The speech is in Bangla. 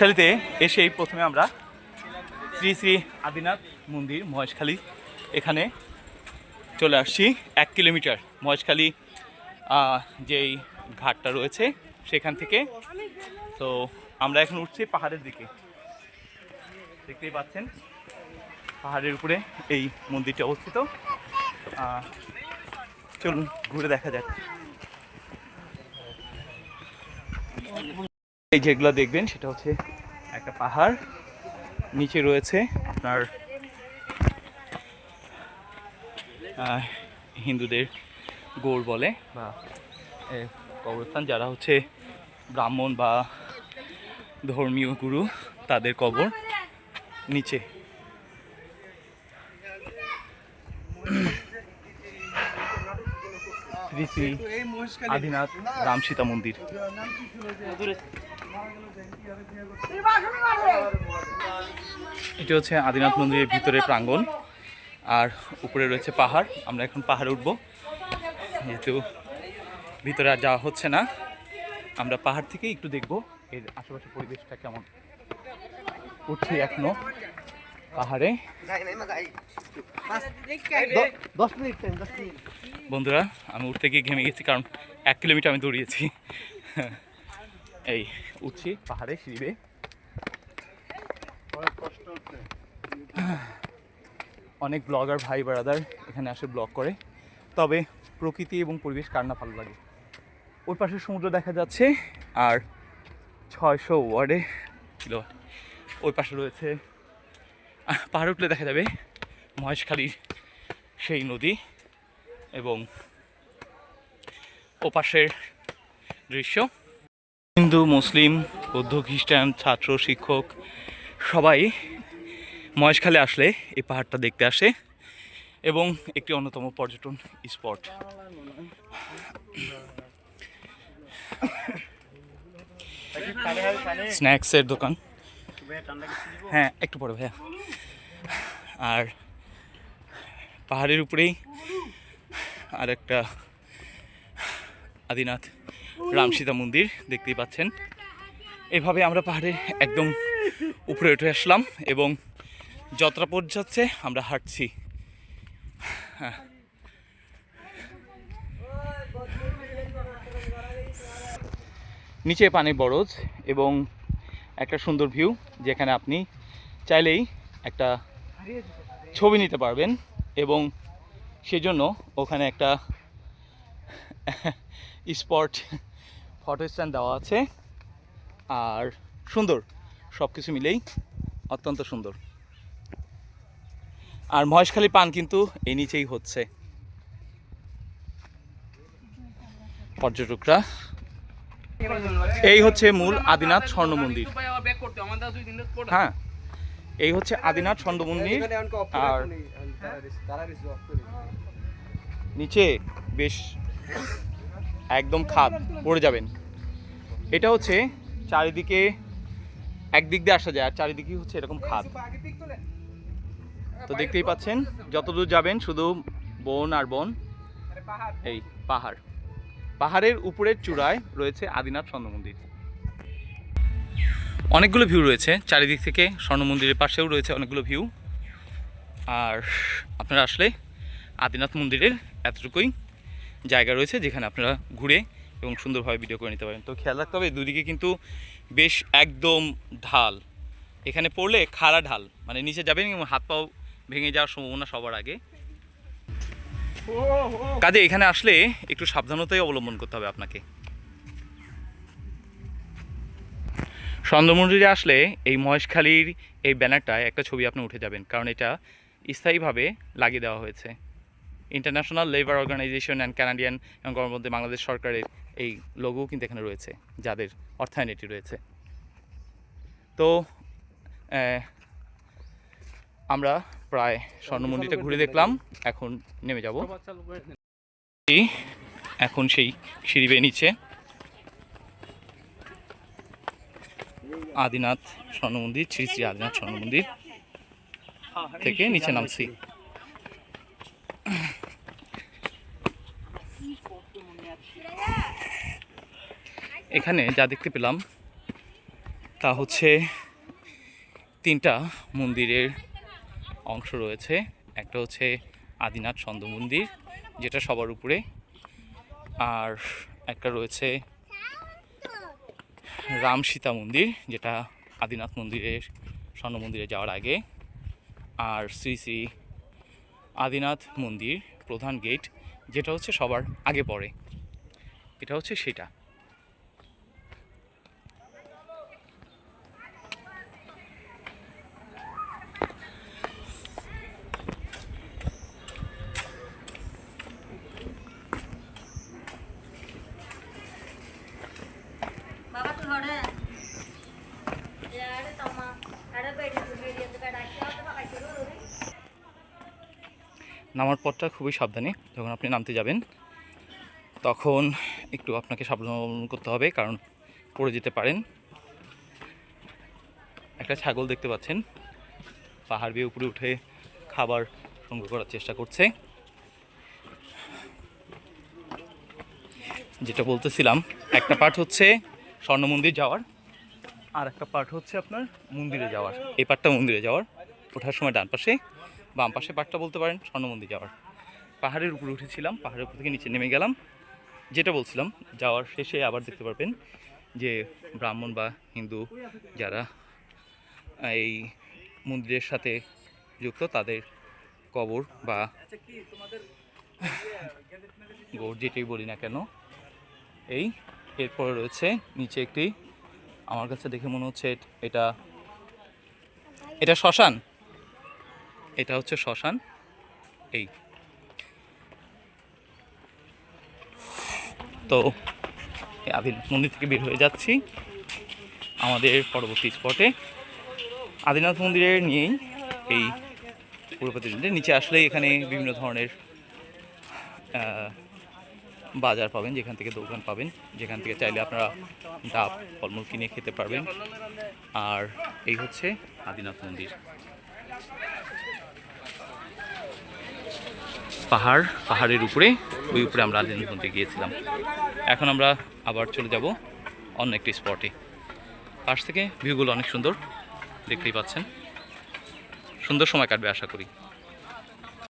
মহেশখালীতে এসেই প্রথমে আমরা শ্রী শ্রী আদিনাথ মন্দির মহেশখালী এখানে চলে আসছি এক কিলোমিটার। মহেশখালী যেই ঘাটটা রয়েছে সেখান থেকে। তো আমরা এখন উঠছি পাহাড়ের দিকে। দেখতেই পাচ্ছেন, পাহাড়ের উপরে এই মন্দিরটি অবস্থিত। চলুন ঘুরে দেখা যাক। এই যেগুলো দেখবেন সেটা হচ্ছে একটা পাহাড়। নিচে রয়েছে আপনার হিন্দুদের গৌড় বলে বা কবরস্থান যারা হচ্ছে ব্রাহ্মণ বা ধর্মীয় গুরু তাদের কবর নিচে। শ্রী শ্রী আদিনাথ রাম সীতা মন্দির। এটি হচ্ছে আদিনাথ মন্দিরের ভিতরে প্রাঙ্গণ আর উপরে রয়েছে পাহাড়। আমরা এখন পাহাড়ে উঠবো। যেহেতু ভিতরে আর যাওয়া হচ্ছে না আমরা পাহাড় থেকে একটু দেখব এর আশেপাশে পরিবেশটা কেমন। উঠছি এখনও পাহাড়ে। বন্ধুরা আমি উঠতে গিয়ে ঘেমে গেছি কারণ এক কিলোমিটার আমি দৌড়িয়েছি। এই উঠছি পাহাড়ে সিঁড়ি অনেক ব্লগার ভাই ব্রাদার এখানে আসে ব্লগ করে। তবে প্রকৃতি এবং পরিবেশ কার না ভালো লাগে? ওর পাশে সমুদ্র দেখা যাচ্ছে, আর ছয়শো ওয়ার্ডে কিলো ওই পাশে রয়েছে পাহাড়ে উঠলে দেখা যাবে মহেশখালীর সেই নদী এবং ওপাশের দৃশ্য। হিন্দু, মুসলিম, বৌদ্ধ, খ্রিস্টান, ছাত্র, শিক্ষক, সবাই মহেশখালে আসলে এই পাহাড়টা দেখতে আসে এবং একটি অন্যতম পর্যটন স্পট। স্ন্যাক্সের দোকান। হ্যাঁ একটু পরে ভাইয়া। আর পাহাড়ের উপরেই আর একটা আদিনাথ রাম সীতা মন্দির দেখতেই পাচ্ছেন এভাবে আমরা পাহাড়ে একদম উপরে উঠে আসলাম এবং যতটা পথ যাচ্ছে আমরা হাঁটছি। নিচে পানি বরজ এবং একটা সুন্দর ভিউ, যেখানে আপনি চাইলেই একটা ছবি নিতে পারবেন এবং সেজন্য ওখানে একটা স্পট ফটো স্ট্যান্ড দেওয়া আছে। আর সুন্দর সব কিছু মিলেই অত্যন্ত সুন্দর। আর মহেশখালী পান কিন্তু এই নিচেই হচ্ছে। পর্যটকরা, এই হচ্ছে মূল আদিনাথ স্বর্ণ মন্দির। হ্যাঁ এই হচ্ছে আদিনাথ স্বর্ণ মন্দির, আর নিচে বেশ একদম খাদ, পড়ে যাবেন। এটা হচ্ছে চারিদিকে, একদিক দিয়ে আসা যায়, আর চারিদিকে হচ্ছে এরকম খাদ। তো দেখতেই পাচ্ছেন, যতদূর যাবেন, শুধু বন আর বন, এই পাহাড়। পাহাড়ের উপরের চূড়ায় রয়েছে আদিনাথ স্বর্ণ মন্দির। অনেকগুলো ভিউ রয়েছে, চারিদিক থেকে স্বর্ণ মন্দিরের পাশেও রয়েছে অনেকগুলো ভিউ আর আপনারা আসলে আদিনাথ মন্দিরের এতটুকুই জায়গা রয়েছে যেখানে আপনারা ঘুরে এবং সুন্দরভাবে ভিডিও করে নিতে পারেন। তো খেয়াল রাখতে হবে দুদিকে কিন্তু বেশ একদম ঢাল। এখানে পড়লে খাড়া ঢাল মানে নিচে যাবেন এবং হাত পাও ভেঙে যাওয়ার সম্ভাবনা সবার আগে। কাজে এখানে আসলে একটু সাবধানতাই অবলম্বন করতে হবে আপনাকে। চন্দ্রমন্দিরে আসলে এই মহেশখালীর এই ব্যানারটায় একটা ছবি আপনি উঠে যাবেন, কারণ এটা স্থায়ীভাবে লাগিয়ে দেওয়া হয়েছে। International labour organisation and Canadian এবং গণমধ্যে বাংলাদেশ সরকারের এই লোগো কিন্তু এখানে রয়েছে, যাদের অর্থায়ন এটি রয়েছে। তো আমরা প্রায় স্বর্ণ মন্দিরটা ঘুরে দেখলাম, এখন নেমে যাব। এখন সেই সিঁড়ি বেয়ে নিচে আদিনাথ স্বর্ণ মন্দির শ্রী শ্রী আদিনাথ স্বর্ণ মন্দির থেকে নিচে নামছি। এখানে যা দেখতে পেলাম, তা হচ্ছে তিনটা মন্দিরের অংশ রয়েছে। একটা হচ্ছে আদিনাথ ছন্দ মন্দির, যেটা সবার উপরে। আর একটা রয়েছে রাম সীতা মন্দির, যেটা আদিনাথ মন্দিরের স্বর্ণ মন্দিরে যাওয়ার আগে। আর শ্রী শ্রী আদিনাথ মন্দির প্রধান গেট, যেটা হচ্ছে সবার আগে পড়ে। এটা হচ্ছে সেটা। নামার পথটা খুবই সাবধানে যখন আপনি নামতে যাবেন, তখন একটু আপনাকে সাবধান করতে হবে, কারণ পড়ে যেতে পারেন। একটা ছাগল দেখতে পাচ্ছেন, পাহাড় বেয়ে উপরে উঠে খাবার সংগ্রহ করার চেষ্টা করছে। যেটা বলতেছিলাম, একটা পার্ট হচ্ছে স্বর্ণ মন্দির যাওয়ার, আর একটা পার্ট হচ্ছে আপনার মন্দিরে যাওয়ার। এই পার্টটা মন্দিরে যাওয়ার, ওঠার সময় ডান পাশে বাম পাশে পাটটা বলতে পারেন স্বর্ণ মন্দির যাওয়ার। পাহাড়ের উপরে উঠেছিলাম, পাহাড়ের উপর থেকে নিচে নেমে গেলাম। যেটা বলছিলাম, যাওয়ার শেষে আবার দেখতে পারবেন যে ব্রাহ্মণ বা হিন্দু যারা এই মন্দিরের সাথে যুক্ত, তাদের কবর বা গোর যেটাই বলি না কেন, এই এরপরে রয়েছে নিচে একটি, আমার কাছে দেখে মনে হচ্ছে এটা এটা শ্মশান। এটা হচ্ছে শ্মশান। এই। তো আদিনাথ মন্দির থেকে বের হয়ে যাচ্ছি আমাদের পরবর্তী স্পটে। আদিনাথ মন্দিরের নিয়েই এই পুরো প্রতিদিনটা নিচে আসলেই এখানে বিভিন্ন ধরনের বাজার পাবেন, যেখান থেকে দোকান পাবেন। যেখান থেকে চাইলে আপনারা ডাব, ফলমূল কিনে খেতে পারবেন। আর এই হচ্ছে আদিনাথ মন্দির। পাহাড়, পাহাড়ের উপরে, ওই উপরে আমরা মন্দিরে গিয়েছিলাম। এখন আমরা আবার চলে যাব অন্য একটি স্পটে পাশ থেকে ভিউগুলো অনেক সুন্দর, দেখতেই পাচ্ছেন। সুন্দর সময় কাটবে, আশা করি।